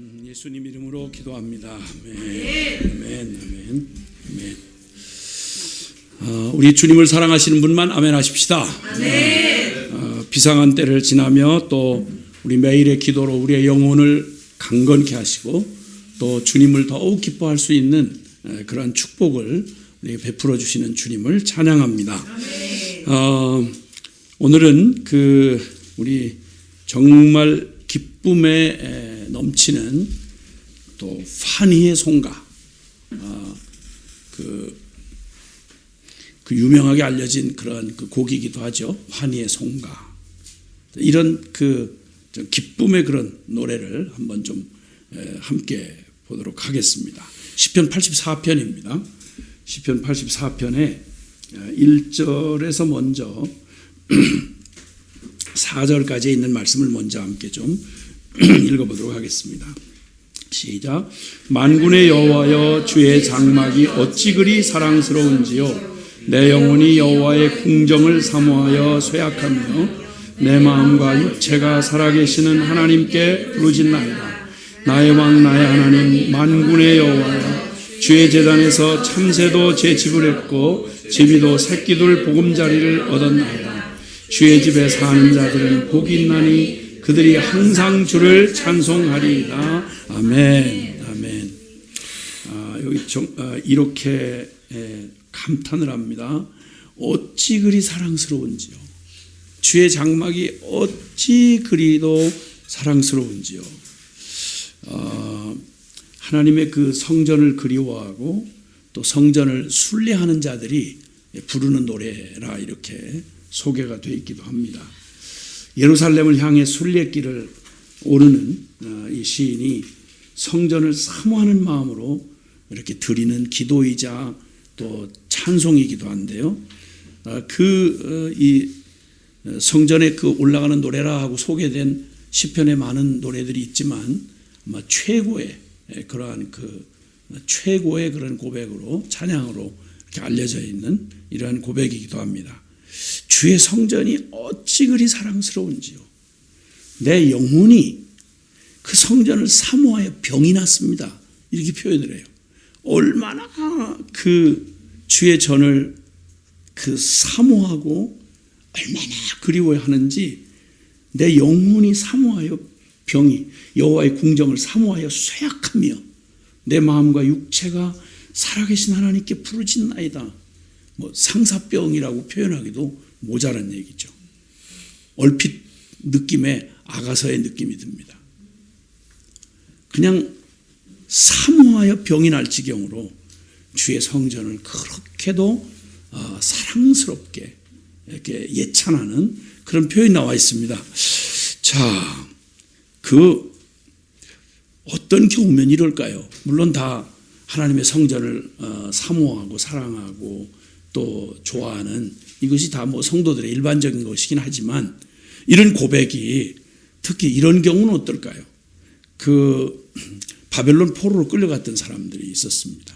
음, 예수님 이름으로 기도합니다. 아멘. 아멘. 아멘. 아멘. 어, 우리 주님을 사랑하시는 분만 아멘 하십시다. 어, 비상한 때를 지나며 또 우리 매일의 기도로 우리의 영혼을 강건케 하시고 또 주님을 더욱 기뻐할 수 있는 에, 그러한 축복을 베풀어 주시는 주님을 찬양합니다. 어, 오늘은 그 우리 정말 기쁨에 에, 넘치는 또 환희의 송가 어, 그, 그 유명하게 알려진 그런 그 곡이기도 하죠 환희의 송가 이런 그좀 기쁨의 그런 노래를 한번 좀 에, 함께 보도록 하겠습니다. 시편 84편입니다. 시편 84편에 1절에서 먼저 4절까지 있는 말씀을 먼저 함께 좀 읽어보도록 하겠습니다. 시작. 만군의 여호와여 주의 장막이 어찌 그리 사랑스러운지요 내 영혼이 여호와의 궁정을 사모하여 쇠약하며 내 마음과 육체가 살아계시는 하나님께 부르짖나이다. 나의 왕 나의 하나님 만군의 여호와여 주의 재단에서 참새도 제 집을 했고 제비도 새끼들 보금자리를 얻었나이다. 주의 집에 사는 자들은 복이 있나니 그들이 항상 주를 찬송하리이다. 아멘. 아멘. 아, 여기 정, 아, 이렇게 에, 감탄을 합니다. 어찌 그리 사랑스러운지요. 주의 장막이 어찌 그리도 사랑스러운지요. 어, 하나님의 그 성전을 그리워하고 또 성전을 순례하는 자들이 부르는 노래라 이렇게 소개가 되어 있기도 합니다. 예루살렘을 향해 순례길을 오르는 어, 이 시인이 성전을 사모하는 마음으로 이렇게 드리는 기도이자 또 찬송이기도 한데요. 어, 그이 성전에 그 올라가는 노래라 하고 소개된 시편에 많은 노래들이 있지만 아마 최고의 그러한 그 최고의 그런 고백으로 찬양으로 이렇게 알려져 있는 이러한 고백이기도 합니다. 주의 성전이 어찌 그리 사랑스러운지요. 내 영혼이 그 성전을 사모하여 병이 났습니다. 이렇게 표현을 해요. 얼마나 그 주의 전을 그 사모하고 얼마나 그리워하는지 내 영혼이 사모하여 병이 여호와의 궁정을 사모하여 쇠약하며 내 마음과 육체가 살아계신 하나님께 부르짖나이다. 뭐 상사병이라고 표현하기도 모자란 얘기죠. 얼핏 느낌에 아가서의 느낌이 듭니다. 그냥 사모하여 병이 날 지경으로 주의 성전을 그렇게도 어, 사랑스럽게 이렇게 예찬하는 그런 표현이 나와 있습니다. 자, 그 어떤 경우면 이럴까요? 물론 다 하나님의 성전을 어, 사모하고 사랑하고 또 좋아하는 이것이 다 뭐 성도들의 일반적인 것이긴 하지만 이런 고백이 특히 이런 경우는 어떨까요? 그 바벨론 포로로 끌려갔던 사람들이 있었습니다.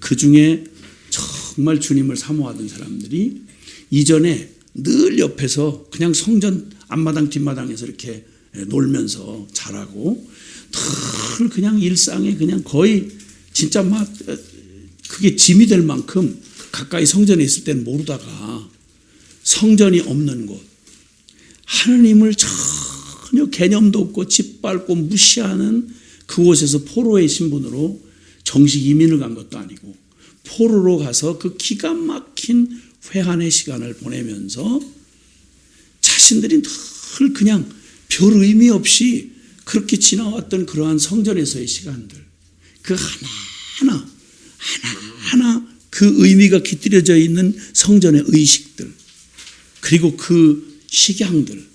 그 중에 정말 주님을 사모하던 사람들이 이전에 늘 옆에서 그냥 성전 앞마당 뒷마당에서 이렇게 놀면서 자라고 늘 그냥 일상에 그냥 거의 진짜 막 그게 짐이 될 만큼 가까이 성전에 있을 때는 모르다가 성전이 없는 곳. 하느님을 전혀 개념도 없고 짓밟고 무시하는 그곳에서 포로의 신분으로 정식 이민을 간 것도 아니고 포로로 가서 그 기가 막힌 회한의 시간을 보내면서 자신들이 늘 그냥 별 의미 없이 그렇게 지나왔던 그러한 성전에서의 시간들. 그 하나하나 하나하나 그 의미가 깃들여져 있는 성전의 의식들 그리고 그 식양들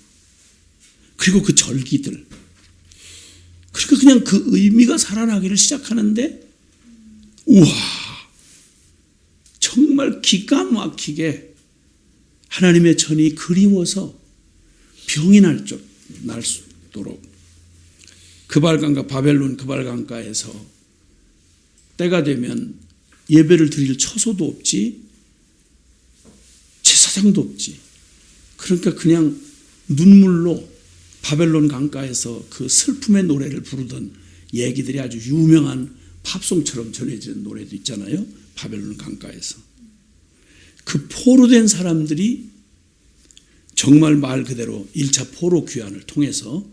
그리고 그 절기들. 그러니까 그냥 그 의미가 살아나기를 시작하는데 우와 정말 기가 막히게 하나님의 전이 그리워서 병이 날 줄, 날 수도록. 그발강가 바벨론 그발강가에서 때가 되면 예배를 드릴 처소도 없지 제사장도 없지 그러니까 그냥 눈물로 바벨론 강가에서 그 슬픔의 노래를 부르던 얘기들이 아주 유명한 팝송처럼 전해지는 노래도 있잖아요. 바벨론 강가에서. 그 포로 된 사람들이 정말 말 그대로 1차 포로 귀환을 통해서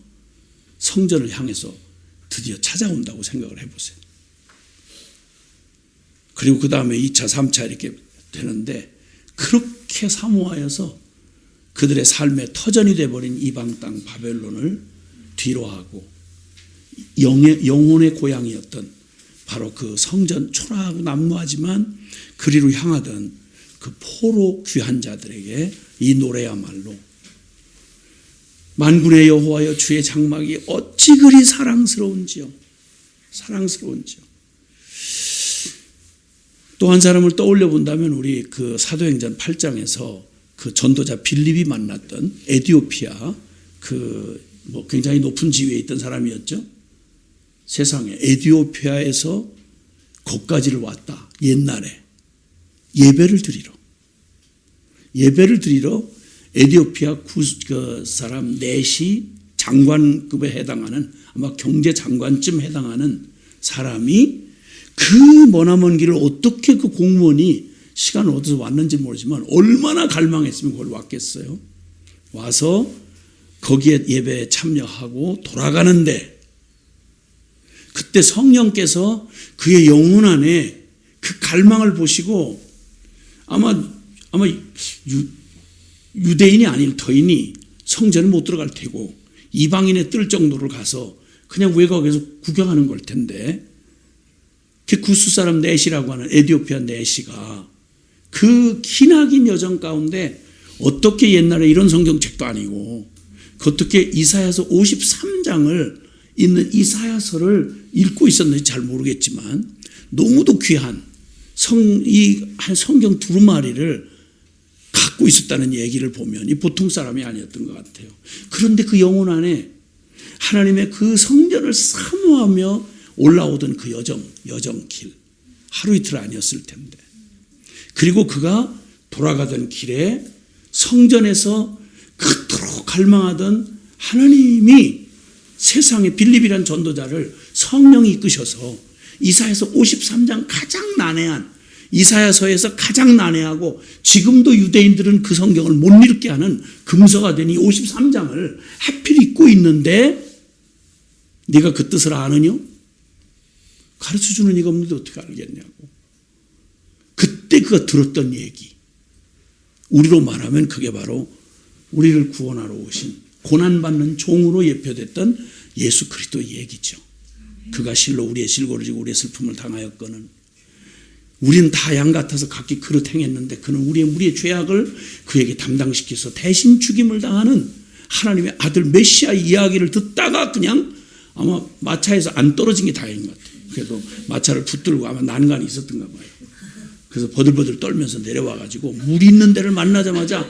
성전을 향해서 드디어 찾아온다고 생각을 해보세요. 그리고 그 다음에 2차, 3차 이렇게 되는데 그렇게 사모하여서 그들의 삶의 터전이 돼버린 이방 땅 바벨론을 뒤로하고 영의, 영혼의 고향이었던 바로 그 성전 초라하고 남루하지만 그리로 향하던 그 포로 귀한 자들에게 이 노래야말로 만군의 여호와여 주의 장막이 어찌 그리 사랑스러운지요? 사랑스러운지요 또 한 사람을 떠올려 본다면 우리 그 사도행전 8장에서 그 전도자 빌립이 만났던 에디오피아 그 뭐 굉장히 높은 지위에 있던 사람이었죠. 세상에 에디오피아에서 거기까지를 왔다. 옛날에 예배를 드리러 예배를 드리러 에디오피아 구, 그 사람 넷이 장관급에 해당하는 아마 경제 장관쯤 해당하는 사람이 그 머나먼 길을 어떻게 그 공무원이 시간을 얻어서 왔는지 모르지만 얼마나 갈망했으면 그걸 왔겠어요. 와서 거기에 예배에 참여하고 돌아가는데 그때 성령께서 그의 영혼 안에 그 갈망을 보시고 아마 아마 유, 유대인이 아닐 터이니 성전에 못 들어갈 테고 이방인의 뜰 정도를 가서 그냥 외곽에서 구경하는 걸 텐데 그 구스 사람 넷이라고 하는 에디오피아 넷이가 그 기나긴 여정 가운데 어떻게 옛날에 이런 성경책도 아니고 어떻게 이사야서 53장을 있는 이사야서를 읽고 있었는지 잘 모르겠지만 너무도 귀한 성, 이 성경 두루마리를 갖고 있었다는 얘기를 보면 이 보통 사람이 아니었던 것 같아요. 그런데 그 영혼 안에 하나님의 그 성전을 사모하며 올라오던 그 여정, 여정길. 하루 이틀 아니었을 텐데. 그리고 그가 돌아가던 길에 성전에서 그토록 갈망하던 하나님이 세상에 빌립이란 전도자를 성령이 이끄셔서 이사에서 53장 가장 난해한 이사야서에서 가장 난해하고 지금도 유대인들은 그 성경을 못 읽게 하는 금서가 되니 53장을 하필 읽고 있는데 네가 그 뜻을 아느냐? 가르쳐 주는 이가 없는데 어떻게 알겠냐고. 그때 그가 들었던 얘기. 우리로 말하면 그게 바로 우리를 구원하러 오신 고난받는 종으로 예표됐던 예수 그리스도의 얘기죠. 그가 실로 우리의 실고를 지고 우리의 슬픔을 당하였거는 우리는 다 양 같아서 각기 그릇 행했는데 그는 우리의 우리의 죄악을 그에게 담당시켜서 대신 죽임을 당하는 하나님의 아들 메시아 이야기를 듣다가 그냥 아마 마차에서 안 떨어진 게 다행인 것. 그래도 마차를 붙들고 아마 난간이 있었던가 봐요. 그래서 버들버들 떨면서 내려와 가지고 물 있는 데를 만나자마자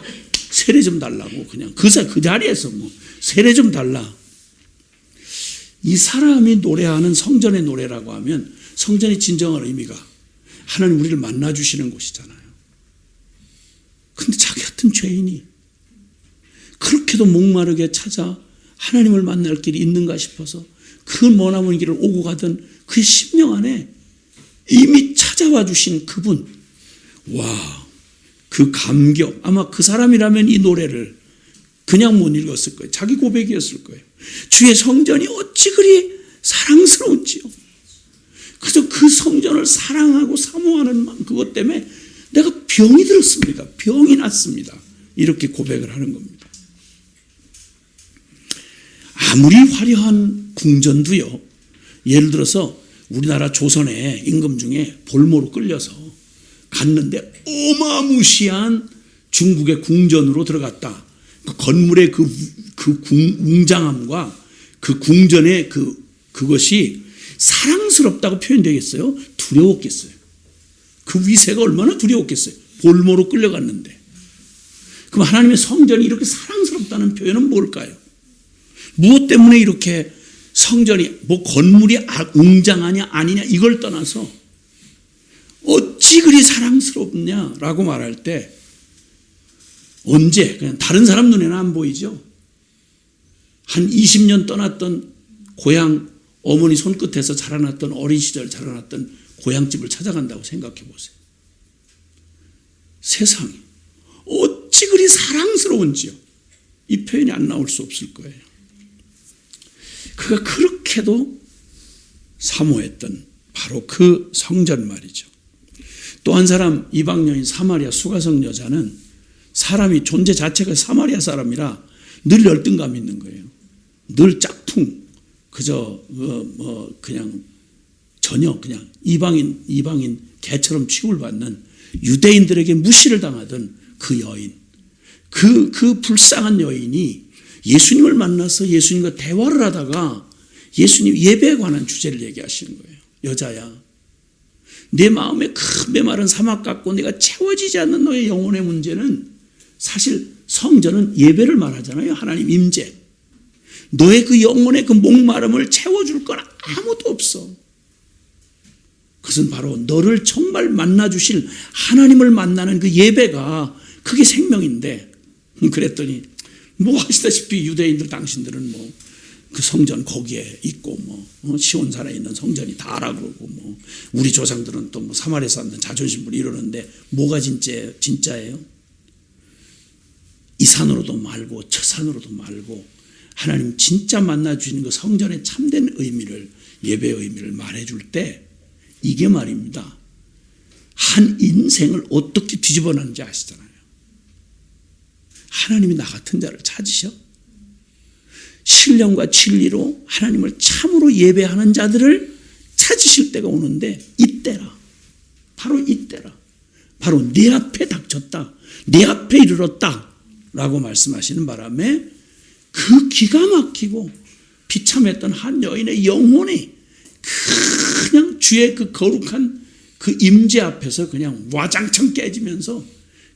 세례 좀 달라고 그냥 그사 그 자리에서 뭐 세례 좀 달라. 이 사람이 노래하는 성전의 노래라고 하면 성전의 진정한 의미가 하나님 우리를 만나 주시는 곳이잖아요. 근데 자기 같은 죄인이 그렇게도 목마르게 찾아 하나님을 만날 길이 있는가 싶어서 그 머나먼 길을 오고 가던 그 심령 안에 이미 찾아와 주신 그분, 와, 그 감격, 아마 그 사람이라면 이 노래를 그냥 못 읽었을 거예요. 자기 고백이었을 거예요. 주의 성전이 어찌 그리 사랑스러운지요. 그래서 그 성전을 사랑하고 사모하는 그것 때문에 내가 병이 들었습니다. 병이 났습니다. 이렇게 고백을 하는 겁니다. 아무리 화려한 궁전도요. 예를 들어서 우리나라 조선의 임금 중에 볼모로 끌려서 갔는데 어마무시한 중국의 궁전으로 들어갔다. 그 건물의 그, 그 궁, 웅장함과 그 궁전의 그, 그것이 사랑스럽다고 표현되겠어요? 두려웠겠어요. 그 위세가 얼마나 두려웠겠어요? 볼모로 끌려갔는데. 그럼 하나님의 성전이 이렇게 사랑스럽다는 표현은 뭘까요? 무엇 때문에 이렇게 성전이 뭐 건물이 아, 웅장하냐 아니냐 이걸 떠나서 어찌 그리 사랑스럽냐라고 말할 때 언제 그냥 다른 사람 눈에는 안 보이죠. 한 20년 떠났던 고향 어머니 손끝에서 자라났던 어린 시절 자라났던 고향집을 찾아간다고 생각해 보세요. 세상이 어찌 그리 사랑스러운지요. 이 표현이 안 나올 수 없을 거예요. 그가 그렇게도 사모했던 바로 그 성전 말이죠. 또 한 사람 이방 여인 사마리아 수가성 여자는 사람이 존재 자체가 사마리아 사람이라 늘 열등감 있는 거예요. 늘 짝퉁 그저 어, 뭐 그냥 전혀 그냥 이방인 이방인 개처럼 취급을 받는 유대인들에게 무시를 당하던 그 여인 그, 그 불쌍한 여인이 예수님을 만나서 예수님과 대화를 하다가 예수님 예배에 관한 주제를 얘기하시는 거예요. 여자야. 내 마음에 큰 메마른 사막 같고 내가 채워지지 않는 너의 영혼의 문제는 사실 성전은 예배를 말하잖아요. 하나님 임재. 너의 그 영혼의 그 목마름을 채워줄 건 아무도 없어. 그것은 바로 너를 정말 만나주실 하나님을 만나는 그 예배가 그게 생명인데 그랬더니 뭐 하시다시피 유대인들 당신들은 뭐 그 성전 거기에 있고 뭐 어, 시온산에 있는 성전이 다라 그러고 뭐 우리 조상들은 또 뭐 사마리아 사람들 자존심을 이러는데 뭐가 진짜 진짜예요? 이 산으로도 말고 저 산으로도 말고 하나님 진짜 만나 주시는 그 성전의 참된 의미를 예배의 의미를 말해 줄 때 이게 말입니다. 한 인생을 어떻게 뒤집어 놨는지 아시잖아요. 하나님이 나 같은 자를 찾으셔. 신령과 진리로 하나님을 참으로 예배하는 자들을 찾으실 때가 오는데 이때라. 바로 이때라. 바로 내 앞에 닥쳤다. 내 앞에 이르렀다. 라고 말씀하시는 바람에 그 기가 막히고 비참했던 한 여인의 영혼이 그냥 주의 그 거룩한 그 임재 앞에서 그냥 와장창 깨지면서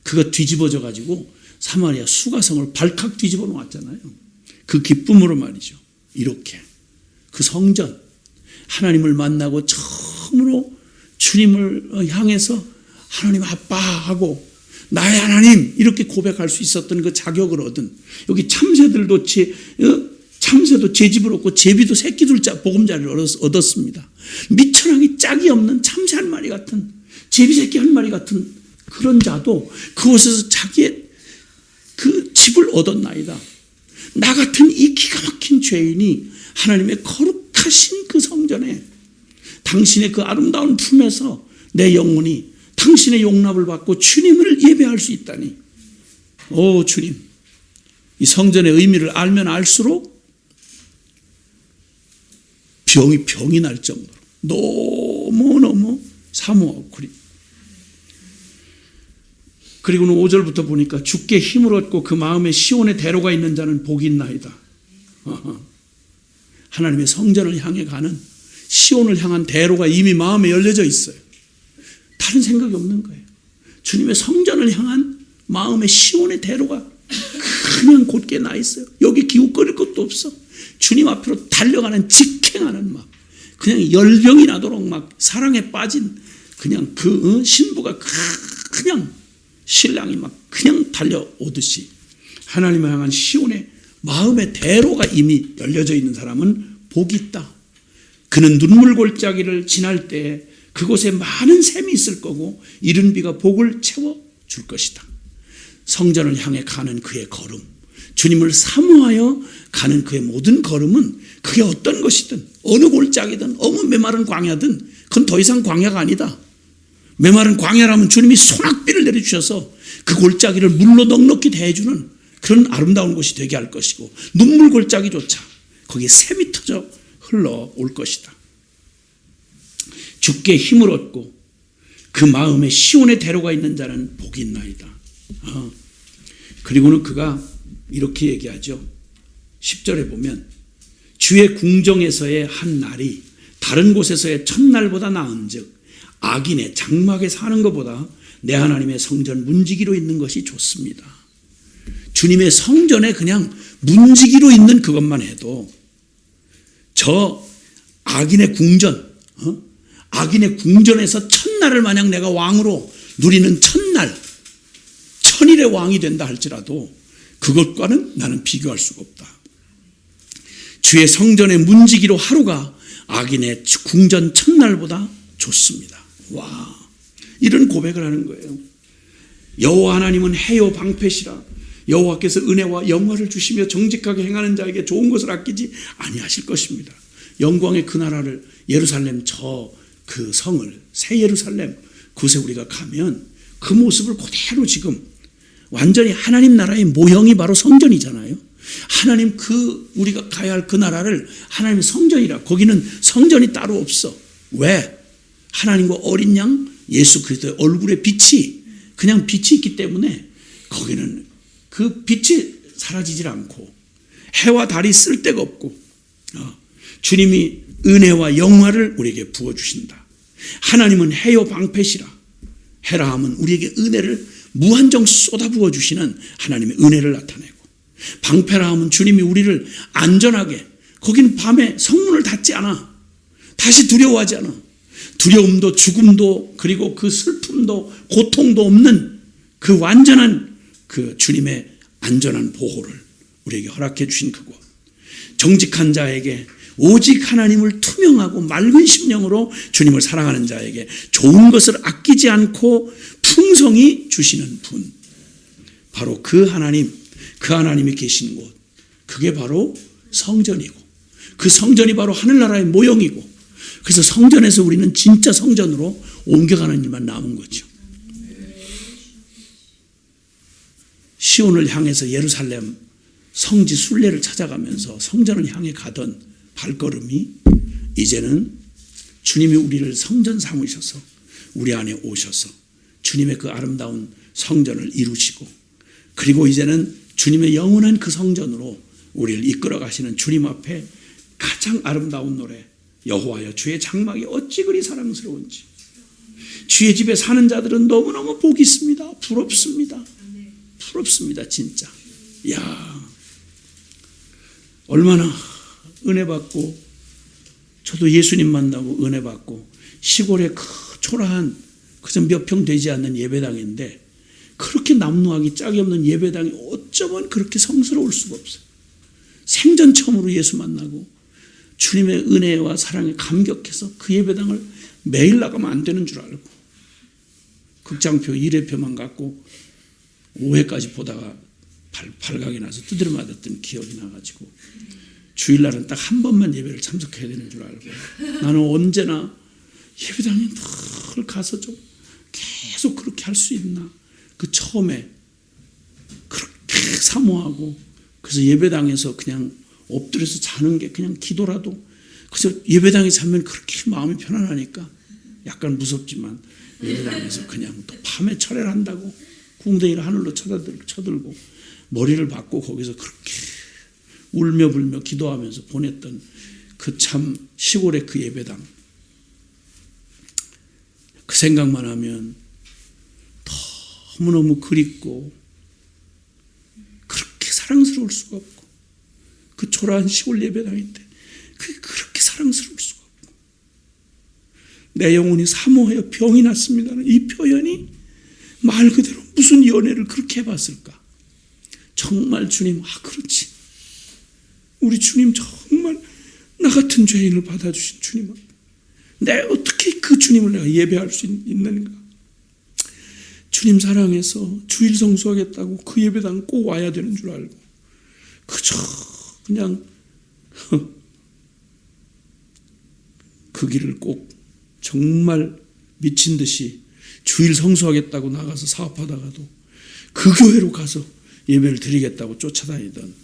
그가 뒤집어져 가지고 사마리아 수가성을 발칵 뒤집어 놓았잖아요. 그 기쁨으로 말이죠. 이렇게 그 성전 하나님을 만나고 처음으로 주님을 향해서 하나님 아빠 하고 나의 하나님 이렇게 고백할 수 있었던 그 자격을 얻은 여기 참새들도 제 어? 참새도 제 집을 얻고 제비도 새끼들 자 보금자리를 얻었습니다. 미천하기 짝이 없는 참새 한 마리 같은 제비 새끼 한 마리 같은 그런 자도 그곳에서 자기의 그 집을 얻었나이다. 나 같은 이 기가 막힌 죄인이 하나님의 거룩하신 그 성전에 당신의 그 아름다운 품에서 내 영혼이 당신의 용납을 받고 주님을 예배할 수 있다니. 오, 주님. 이 성전의 의미를 알면 알수록 병이 병이 날 정도로 너무너무 사모하고 그리. 그리고는 5절부터 보니까 주께 힘을 얻고 그 마음에 시온의 대로가 있는 자는 복이 있나이다. 하나님의 성전을 향해 가는 시온을 향한 대로가 이미 마음에 열려져 있어요. 다른 생각이 없는 거예요. 주님의 성전을 향한 마음의 시온의 대로가 그냥 곧게 나 있어요. 여기 기웃거릴 것도 없어. 주님 앞으로 달려가는 직행하는 막 그냥 열병이 나도록 막 사랑에 빠진 그냥 그 신부가 그냥 신랑이 막 그냥 달려오듯이 하나님을 향한 시온의 마음의 대로가 이미 열려져 있는 사람은 복이 있다. 그는 눈물 골짜기를 지날 때 그곳에 많은 샘이 있을 거고 이른 비가 복을 채워 줄 것이다. 성전을 향해 가는 그의 걸음, 주님을 사모하여 가는 그의 모든 걸음은 그게 어떤 것이든 어느 골짜기든 어느 메마른 광야든 그건 더 이상 광야가 아니다. 메마른 광야라면 주님이 소낙비를 내려주셔서 그 골짜기를 물로 넉넉히 대해주는 그런 아름다운 곳이 되게 할 것이고 눈물 골짜기조차 거기에 샘이 터져 흘러올 것이다. 죽게 힘을 얻고 그 마음에 시온의 대로가 있는 자는 복이 있나이다. 어. 그리고는 그가 이렇게 얘기하죠. 10절에 보면 주의 궁정에서의 한 날이 다른 곳에서의 첫날보다 나은 즉 악인의 장막에 사는 것보다 내 하나님의 성전 문지기로 있는 것이 좋습니다. 주님의 성전에 그냥 문지기로 있는 그것만 해도 저 악인의 궁전, 어? 악인의 궁전에서 첫날을 만약 내가 왕으로 누리는 첫날, 천일의 왕이 된다 할지라도 그것과는 나는 비교할 수가 없다. 주의 성전의 문지기로 하루가 악인의 궁전 첫날보다 좋습니다. 와, 이런 고백을 하는 거예요. 여호와 하나님은 해요 방패시라. 여호와께서 은혜와 영화를 주시며 정직하게 행하는 자에게 좋은 것을 아끼지 아니하실 것입니다. 영광의 그 나라를 예루살렘 저 그 성을 새 예루살렘 그곳에 우리가 가면 그 모습을 그대로 지금 완전히 하나님 나라의 모형이 바로 성전이잖아요. 하나님 그 우리가 가야 할 그 나라를 하나님의 성전이라 거기는 성전이 따로 없어. 왜? 하나님과 어린 양 예수 그리스도의 얼굴의 빛이 그냥 빛이 있기 때문에 거기는 그 빛이 사라지질 않고 해와 달이 쓸 데가 없고 어, 주님이 은혜와 영화를 우리에게 부어 주신다. 하나님은 해요 방패시라. 해라 함은 우리에게 은혜를 무한정 쏟아 부어 주시는 하나님의 은혜를 나타내고 방패라 함은 주님이 우리를 안전하게 거기는 밤에 성문을 닫지 않아. 다시 두려워하지 않아. 두려움도 죽음도 그리고 그 슬픔도 고통도 없는 그 완전한 그 주님의 안전한 보호를 우리에게 허락해 주신 그곳. 정직한 자에게 오직 하나님을 투명하고 맑은 심령으로 주님을 사랑하는 자에게 좋은 것을 아끼지 않고 풍성히 주시는 분. 바로 그 하나님, 그 하나님이 계신 곳. 그게 바로 성전이고, 그 성전이 바로 하늘나라의 모형이고, 그래서 성전에서 우리는 진짜 성전으로 옮겨가는 일만 남은 거죠. 시온을 향해서 예루살렘 성지 순례를 찾아가면서 성전을 향해 가던 발걸음이 이제는 주님이 우리를 성전 삼으셔서 우리 안에 오셔서 주님의 그 아름다운 성전을 이루시고 그리고 이제는 주님의 영원한 그 성전으로 우리를 이끌어 가시는 주님 앞에 가장 아름다운 노래 여호와여 주의 장막이 어찌 그리 사랑스러운지 주의 집에 사는 자들은 너무너무 복이 있습니다. 부럽습니다. 부럽습니다. 진짜. 야 얼마나 은혜 받고 저도 예수님 만나고 은혜 받고 시골에 그 초라한 그저 몇 평 되지 않는 예배당인데 그렇게 남루하기 짝이 없는 예배당이 어쩌면 그렇게 성스러울 수가 없어요. 생전 처음으로 예수 만나고 주님의 은혜와 사랑에 감격해서 그 예배당을 매일 나가면 안 되는 줄 알고 극장표 1회표만 갖고 5회까지 보다가 발, 발각이 나서 두드려 맞았던 기억이 나가지고 주일날은 딱 한 번만 예배를 참석해야 되는 줄 알고 나는 언제나 예배당에 늘 가서 좀 계속 그렇게 할 수 있나? 그 처음에 그렇게 사모하고 그래서 예배당에서 그냥 엎드려서 자는 게 그냥 기도라도. 그래서 예배당에 자면 그렇게 마음이 편안하니까 약간 무섭지만 예배당에서 그냥 또 밤에 철회를 한다고 궁뎅이를 하늘로 쳐들고, 쳐들고 머리를 박고 거기서 그렇게 울며 불며 기도하면서 보냈던 그 참 시골의 그 예배당. 그 생각만 하면 너무너무 그립고 그렇게 사랑스러울 수가 없고 그 초라한 시골 예배당인데 그게 그렇게 사랑스러울 수가 없고. 내 영혼이 사모하여 병이 났습니다는 이 표현이 말 그대로 무슨 연애를 그렇게 해봤을까? 정말 주님 아 그렇지. 우리 주님 정말 나 같은 죄인을 받아주신 주님 내가 어떻게 그 주님을 내가 예배할 수 있는가? 주님 사랑해서 주일 성수하겠다고 그 예배당 꼭 와야 되는 줄 알고 그저 그냥 그 길을 꼭 정말 미친 듯이 주일 성수하겠다고 나가서 사업하다가도 그 교회로 가서 예배를 드리겠다고 쫓아다니던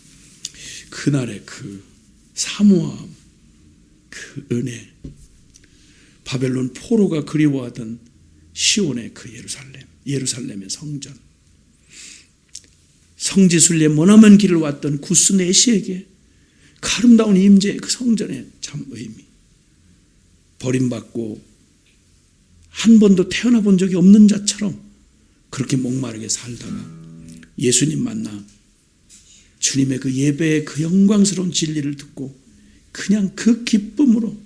그날의 그 사모함, 그 은혜, 바벨론 포로가 그리워하던 시온의 그 예루살렘, 예루살렘의 성전, 성지순례 머나먼 길을 왔던 구스 네시에게 그 아름다운 임재의 그 성전의 참 의미, 버림받고 한 번도 태어나 본 적이 없는 자처럼 그렇게 목마르게 살다가 예수님 만나 주님의 그 예배의 그 영광스러운 진리를 듣고 그냥 그 기쁨으로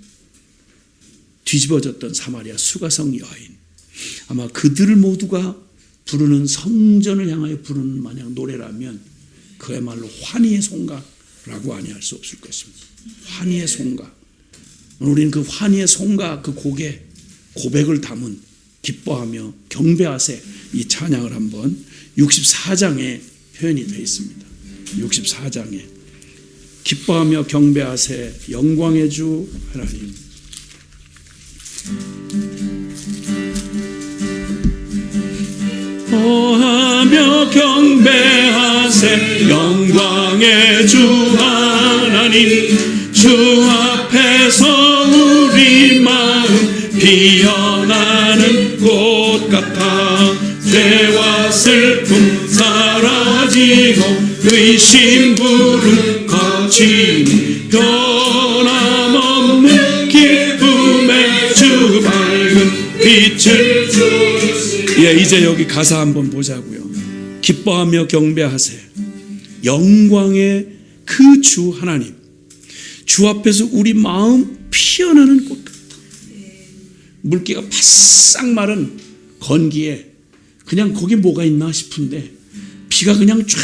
뒤집어졌던 사마리아 수가성 여인 아마 그들 모두가 부르는 성전을 향하여 부르는 마냥 노래라면 그야말로 환희의 송각 라고 아니할 수 없을 것입니다. 환희의 송가. 우리는 그 환희의 송가 그 곡에 고백을 담은 기뻐하며 경배하세 이 찬양을 한번 64장에 표현이 되어 있습니다. 64장에 기뻐하며 경배하세 영광의 주 하나님 기뻐하며 경배하세 영광의 주 하나님. 주 앞에서 우리 마음 피어나는 꽃 같아 죄와 슬픔 사라지고 의심 부름 거치니 변함 예, 이제 여기 가사 한번 보자고요. 기뻐하며 경배하세. 영광의 그 주 하나님. 주 앞에서 우리 마음 피어나는 꽃 같다. 물기가 바싹 마른 건기에 그냥 거기 뭐가 있나 싶은데 비가 그냥 쫙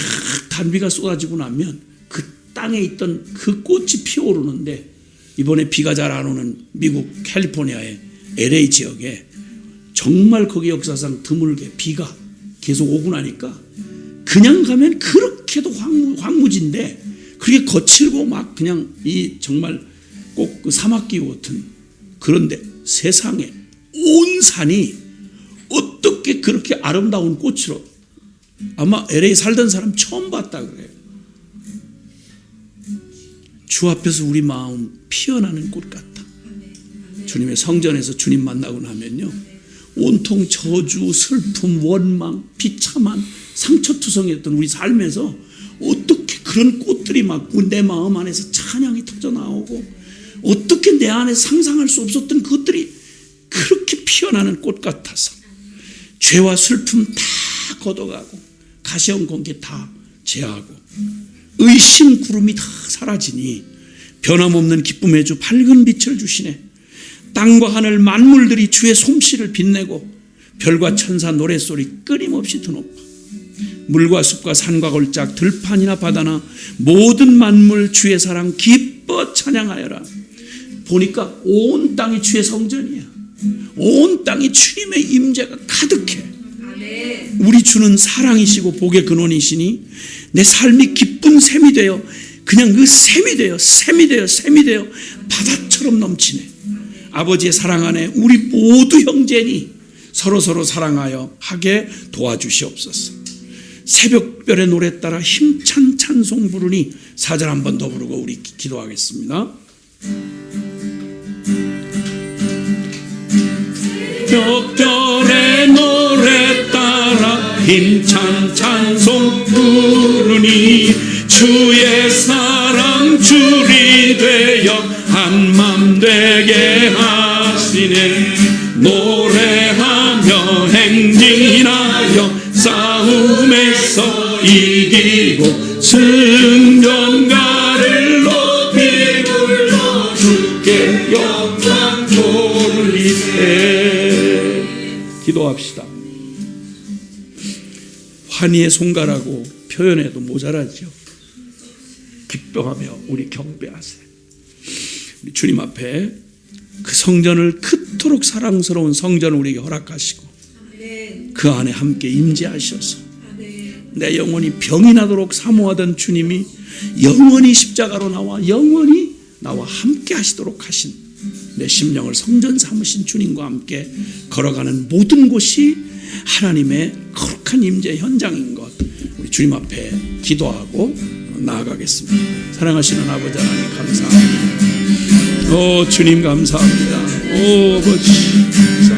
단비가 쏟아지고 나면 그 땅에 있던 그 꽃이 피어오르는데 이번에 비가 잘 안 오는 미국 캘리포니아의 LA 지역에 정말 거기 역사상 드물게 비가 계속 오고 나니까 그냥 가면 그렇게도 황무, 황무지인데 그렇게 거칠고 막 그냥 이 정말 꼭 그 사막기후 같은 그런데 세상에 온 산이 어떻게 그렇게 아름다운 꽃으로 아마 LA 살던 사람 처음 봤다 그래요. 주 앞에서 우리 마음 피어나는 꽃 같다. 주님의 성전에서 주님 만나고 나면요. 온통 저주, 슬픔, 원망, 비참한 상처투성이었던 우리 삶에서 어떻게 그런 꽃들이 막 내 마음 안에서 찬양이 터져 나오고 어떻게 내 안에 상상할 수 없었던 그것들이 그렇게 피어나는 꽃 같아서 죄와 슬픔 다 걷어가고 가시온 공기 다 제하고 의심 구름이 다 사라지니 변함없는 기쁨의 주 밝은 빛을 주시네 땅과 하늘 만물들이 주의 솜씨를 빛내고 별과 천사 노랫소리 끊임없이 드높아. 물과 숲과 산과 걸작 들판이나 바다나 모든 만물 주의 사랑 기뻐 찬양하여라. 보니까 온 땅이 주의 성전이야. 온 땅이 주님의 임재가 가득해. 우리 주는 사랑이시고 복의 근원이시니 내 삶이 기쁜 샘이 되어 그냥 그 샘이 되어 샘이 되어 샘이 되어 바다처럼 넘치네 아버지의 사랑 안에 우리 모두 형제니 서로 서로 사랑하여 하게 도와주시옵소서. 새벽별의 노래 따라 힘찬 찬송 부르니 사절 한 번 더 부르고 우리 기도하겠습니다. 벽별의 노래 따라 힘찬 찬송 부르니 주의 사랑 줄이 되어 한맘 되게 하시네 노래하며 행진하여 싸움에서 이기고 승전가를 높이 불러 주께 영광 돌리세 기도합시다. 환희의 송가라고 표현해도 모자라죠 기뻐하며 우리 경배하세. 우리 주님 앞에 그 성전을 그토록 사랑스러운 성전을 우리에게 허락하시고 그 안에 함께 임재하셔서 내 영혼이 병이 나도록 사모하던 주님이 영원히 십자가로 나와 영원히 나와 함께 하시도록 하신 내 심령을 성전 삼으신 주님과 함께 걸어가는 모든 곳이 하나님의 거룩한 임재 현장인 것 우리 주님 앞에 기도하고 나아가겠습니다. 사랑하시는 아버지 하나님 감사합니다. 오 주님 감사합니다. 오 아버지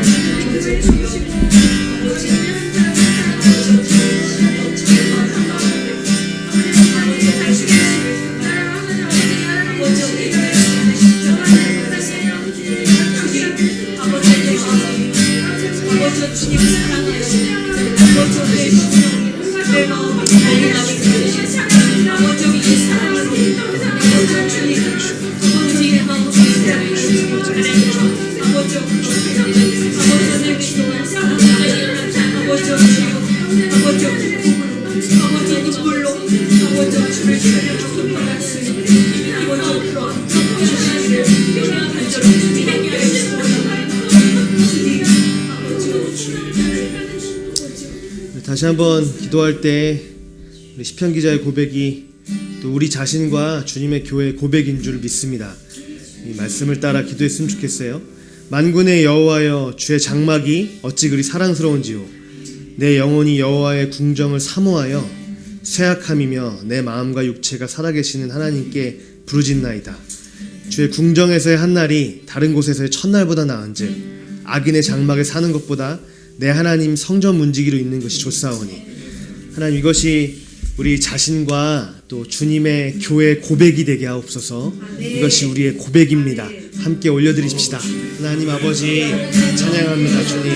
다시 한번 기도할 때 우리 시편 기자의 고백이 또 우리 자신과 주님의 교회의 고백인 줄 믿습니다. 이 말씀을 따라 기도했으면 좋겠어요. 만군의 여호와여 주의 장막이 어찌 그리 사랑스러운지요 내 영혼이 여호와의 궁정을 사모하여 쇠약함이며 내 마음과 육체가 살아계시는 하나님께 부르짖나이다. 주의 궁정에서의 한 날이 다른 곳에서의 첫날보다 나은즉 악인의 장막에 사는 것보다 내 하나님 성전 문지기로 있는 것이 좋사오니. 하나님 이것이 우리 자신과 또 주님의 교회 고백이 되게 하옵소서. 이것이 우리의 고백입니다. 함께 올려드리십시다. 하나님 아버지 찬양합니다 주님.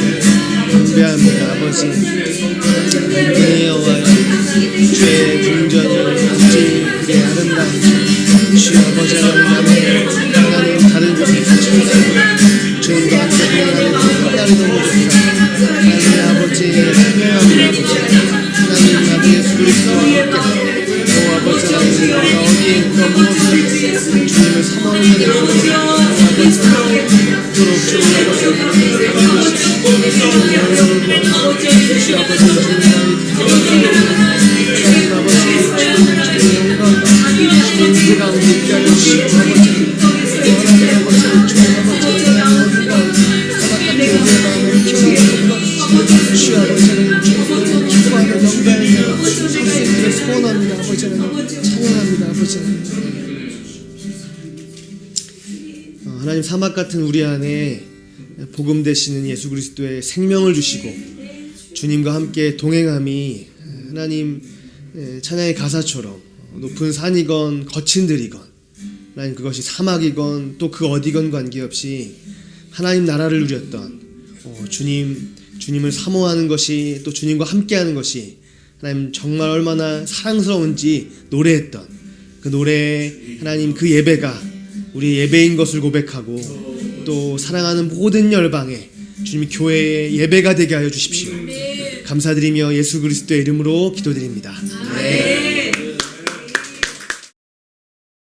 경배합니다 아버지. 은혜의 여호와여 주의 궁전이 어찌 그리 아름다운지 주의 아버지 하나님 하나님 다른 곳에 사시는 주님과 함께 날이 너무 하나님 어, 하나님 사막 같은 우리 안에 복음 되시는 예수 그리스도의 생명을 주시고 주님과 함께 동행함이 하나님 에, 찬양의 가사처럼 높은 산이건 거친 들이건 하나님 그것이 사막이건 또 그 어디건 관계없이 하나님 나라를 누렸던 어, 주님 주님을 사모하는 것이 또 주님과 함께하는 것이 하나님 정말 얼마나 사랑스러운지 노래했던 그 노래 하나님 그 예배가 우리 예배인 것을 고백하고 또 사랑하는 모든 열방에 주님 교회의 예배가 되게 하여 주십시오. 감사드리며 예수 그리스도의 이름으로 기도드립니다. 네.